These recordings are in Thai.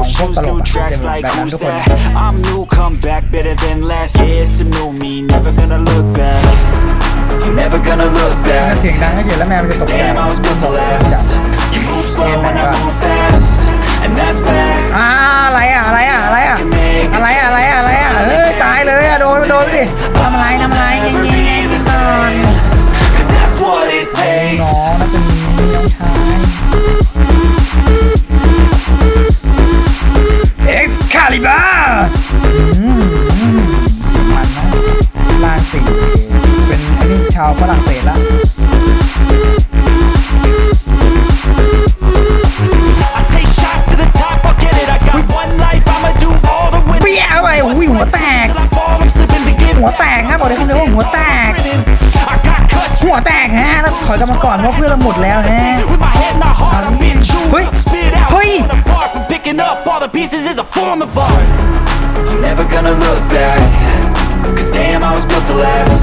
new shoes, ตล new กอะ tracks จะ like แบบนั้น who's ทุกคน that? I'm new, come back better than last. Yeah, it's a new me, never gonna look back. I'm never gonna look ถ้า back. เสียงดังก็เฉยแล้วแมวมันจะตกใจ Damn, I was built to last. You move slow and I move fast, and that's fact. อ่าอะไรอ่ะอะไรอ่ะอะไรอ่ะอะไรอ่ะ าวฝรั่งเศสละ I take shots to the top, I'll get it. I got one life, I'ma do all the winning. เปี้ยเข้าไปอุ้ยหัวแตก Till I fall, I'm slipping to get หัวแตกฮะบอกเลยคำเดียวว่าหัวแตก I got cuts หัวแตกฮะแล้วถอยกลับมาก่อนเพราะเพื่อนเราหมดแล้วฮะ with my head not hard, I'm being chewed Hey. up, spit out, Hey. torn apart from picking up all the pieces is a form of art. I'm never gonna look back, cause damn, I was built to last.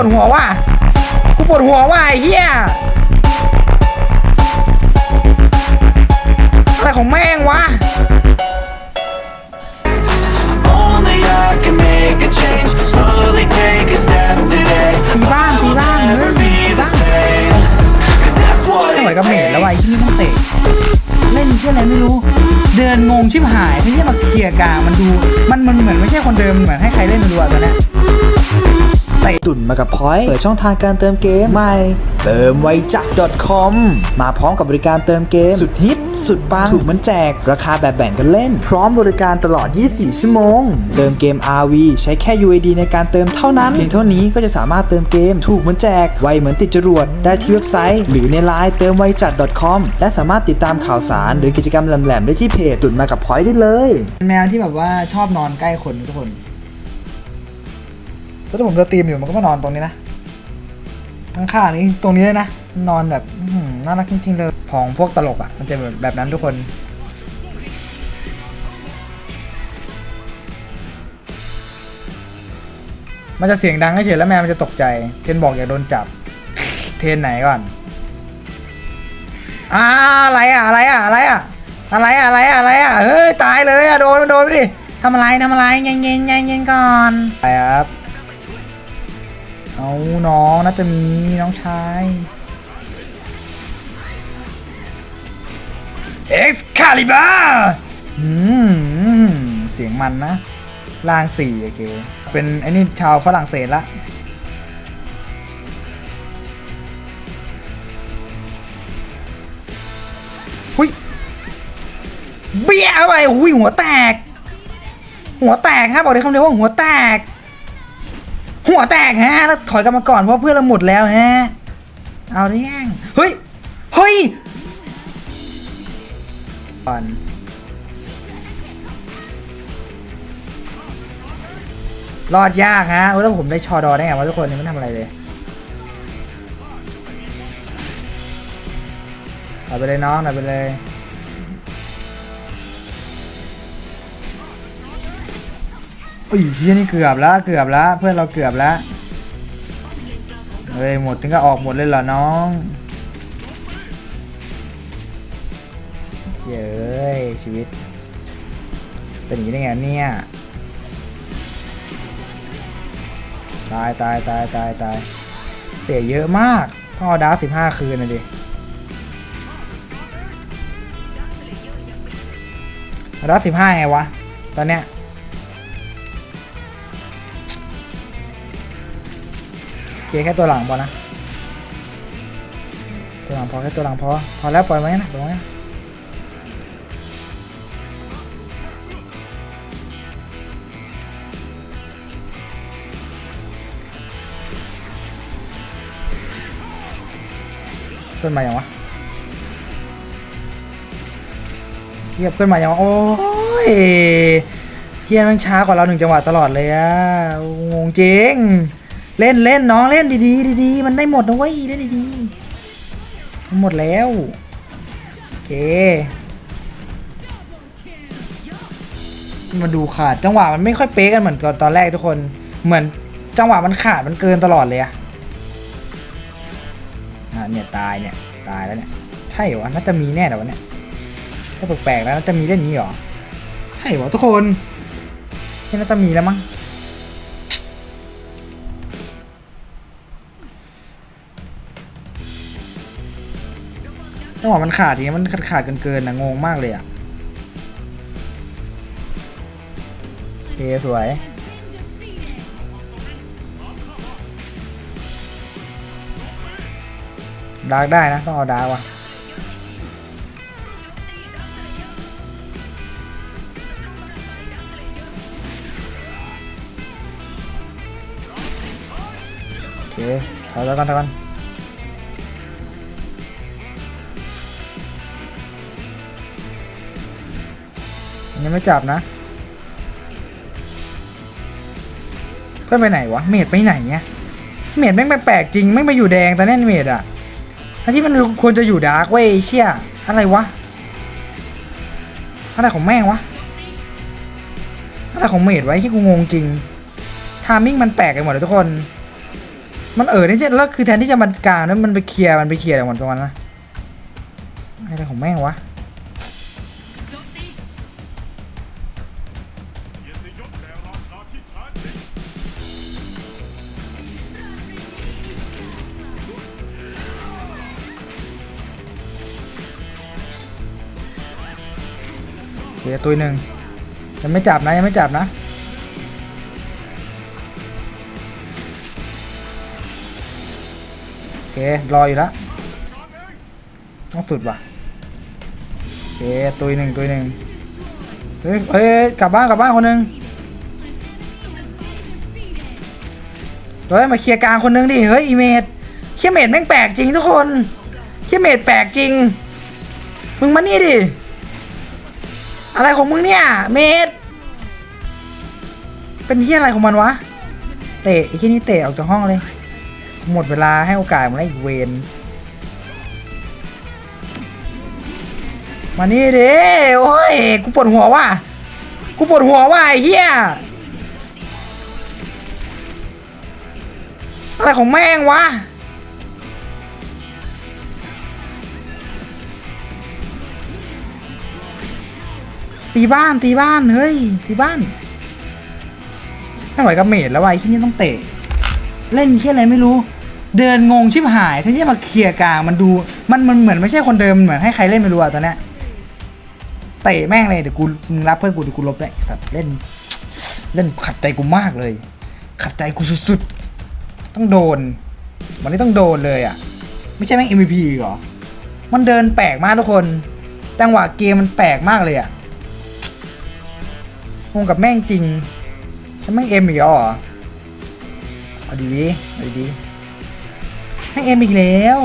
วดหัวว่ะกูปวดหัวว่ะไอ้เหี้ยอะไรของแม่งวะ Only I can make a change. Slowly take a step today. ตีบ้านตีบ้าน Never เฮ้ย be ตี the บ้าน same. Cause that's what ไม่ไหว it กับเมดแล้ว takes. วะไอ้ที่ต้องเตะ เล่นเชื่ออะไรไม่รู้ เดินงงชิบหายที่มาเคลียร์กลางมันดู มันมันเหมือนไม่ใช่คนเดิมเหมือนใหุ้่นมากับพอยเปิดช่องทางการเติมเกมใหม่ เติมไวจัก .com มาพร้อมกับบริการเติมเกม สุดฮิต สุดปัง ถูกเหมันแจก ราคาแบบแบ่งกันเล่น พร้อมบริการตลอด 24 ชั่วโมง เติมเกม RV ใช้แค่ UID ในการเติมเท่านั้นเพียงเท่านี้ก็จะสามารถเติมเกม ถูกเหมือนแจก ไวเหมือนติดจรวด ได้ที่เว็บไซต์ หรือในไลน์เติมไวจัด .com และสามารถติดตามข่าวสาร หรือกิจกรรมแหลมๆได้ที่เพจตุ่นมากับพอยต์ได้เลยเป็นแมวที่แบบว่าชอบนอนใกล้คนทุกคน แล้วถ้าผมจะตีมอยู่มันก็มานอนตรงนี้นะข้างๆนี้ตรงนี้เลยนะ นอนแบบน่ารักจริงๆเลยของพวกตลกอะ มันจะแบบแบบนั้นทุกคนมันจะเสียงดังเฉยแล้วแมวมันจะตกใจ เทนบอกอย่าโดนจับ เทนไหนก่อนอ่าอะไรอะอะไรอะอะไรอะอะไรอะอะไรอะอะไรอะเฮ้ยตายเลยอะโดนโดนไปดิทำอะไรทำอะไรเย็นเย็นเย็นเย็นก่อนไปครับ เอาน้องน่าจะมีน้องชายเอ็กซ์คาลิบาอืม เสียงมันนะล่างสี่โอเค เป็นไอ้นี่ชาวฝรั่งเศสละหุยเบี้ยไปหุยหัวแตก หัวแตกฮะบอกเลยคำเดียวว่าหัวแตก หัวแตกฮะ แล้วถอยกลับมาก่อนเพราะเพื่อนเราหมดแล้วฮะ เอาได้ยังเฮ้ย เฮ้ยก่อนรอดยากฮะแล้วผมได้ชอดอได้ไงวะทุกคนยังไม่ทำอะไรเลยเอาไปเลยน้องเอาไปเลย อุ้ยเฮียนี่เกือบแล้วเกือบแล้วเพื่อนเราเกือบแล้วเฮ้ยหมดถึงก็ออกหมดเลยเหรอน้องเย้ยชีวิต เป็นอย่างนี้ได้ไงเนี่ยตายตายตายตายตายเสียเยอะมากพ่อดาวสิบห้าคืนนะดิรัดสิบห้าไงวะ ตอนเนี้ย เคแค่ตัวหลังพอนะ ตัวหลังพอแค่ตัวหลังพอ พอแล้วปล่อยไว้นะปล่อยไว้นะเพื่อนมาอย่างวะเทียบเพื่อนมาอย่างวะโอ้ยเฮียมันช้ากว่าเราหนึ่งจังหวะตลอดเลยอะงงจริง เล่นเล่นน้องเล่นดีๆดีๆมันได้หมดนะเว้ยเล่นดีๆหมดแล้วโอเคมาดูขาดจังหวะมันไม่ค่อยเป๊ะกันเหมือนตอนแรกทุกคน เหมือนจังหวะมันขาดมันเกินตลอดเลยอะเนี่ยตายเนี่ยตายแล้วเนี่ยใช่เหรอน่าจะมีแน่แต่วะเนี่ยถ้าแปลกๆแล้วน่าจะมีเล่นองนี้เหรอใช่เหรอทุกคนที่น่าจะมีแล้วมั้ง จังหวะมันขาดอย่างเงี้ยมันขาดขาดเกินเกินๆนะงงมากเลยอะโอเคสวย ดาร์กได้นะ ต้องเอาดาร์กว่ะโอเคถอยแล้วกันถอยกัน ยังไม่จับนะ เพื่อนไปไหนวะ เมดไปไหนเนี่ย เมดแม่งแปลกจริงแม่งไปอยู่แดงแต่แน่นเมดอะทั้งที่มันควรจะอยู่ดาร์กเว้ยเชี่ยอะไรวะ อะไรของแม่งวะ อะไรของเมดไว้ที่กูงงจริง ทามิ่งมันแปลกไปหมดเลยทุกคน มันเออนี่จะแล้วคือแทนที่จะมันกลางนั้นมันไปเคลียร์มันไปเคลียร์อะไรหมดตรงนั้นนะอะไรของแม่งวะ โอเคตัวหนึ่งยังไม่จับนะยังไม่จับนะโอเครออยู่แล้วต้องสุดว่ะโอเคตัวหนึ่งตัวหนึ่งเฮ้ยเฮ้ยกลับบ้านกลับบ้านคนหนึ่งเฮ้ยมาเคลียร์กลางคนหนึ่งดิเฮ้ยอีเมดเคียเมดแม่งแปลกจริงทุกคนเคียเมดแปลกจริง มึงมานี่ดิ อะไรของมึงเนี่ย เมดเป็นที่อะไรของมันวะ เตะไอ้ที่นี่เตะออกจากห้องเลย หมดเวลาให้โอกาสมันแล้วอีกเวนมานี่ดิโอ้ย กูปวดหัวว่ะ กูปวดหัวว่ะไอ้เหี้ย อะไรของแม่งวะ ตีบ้านตีบ้านเฮ้ยตีบ้านไม่ไหวกับเมดแล้วไอ้ที่นี่ต้องเตะ เล่นที่อะไรไม่รู้ เดินงงชิบหายที่นี่มาเคลียร์กลางมันดูมันมันเหมือนไม่ใช่คนเดิมเหมือนให้ใครเล่นไม่รู้อะตอนเนี้ยเตะแม่งเลยเดี๋ยวกูมึงรับเพื่อนกูเดี๋ยวกูลบเลยสัตว์เล่น เล่นขัดใจกูมากเลย ขัดใจกูสุดๆต้องโดน วันนี้ต้องโดนเลยอะ ไม่ใช่แม่ง MVP เหรอ มันเดินแปลกมากทุกคนจังหวะเกมมันแปลกมากเลยอะ งงกับแม่งจริงฉันแม่งเอ็มอีกแล้วเหรอเอาดีๆเอาดีๆแม่งเอ็มอีกแล้ว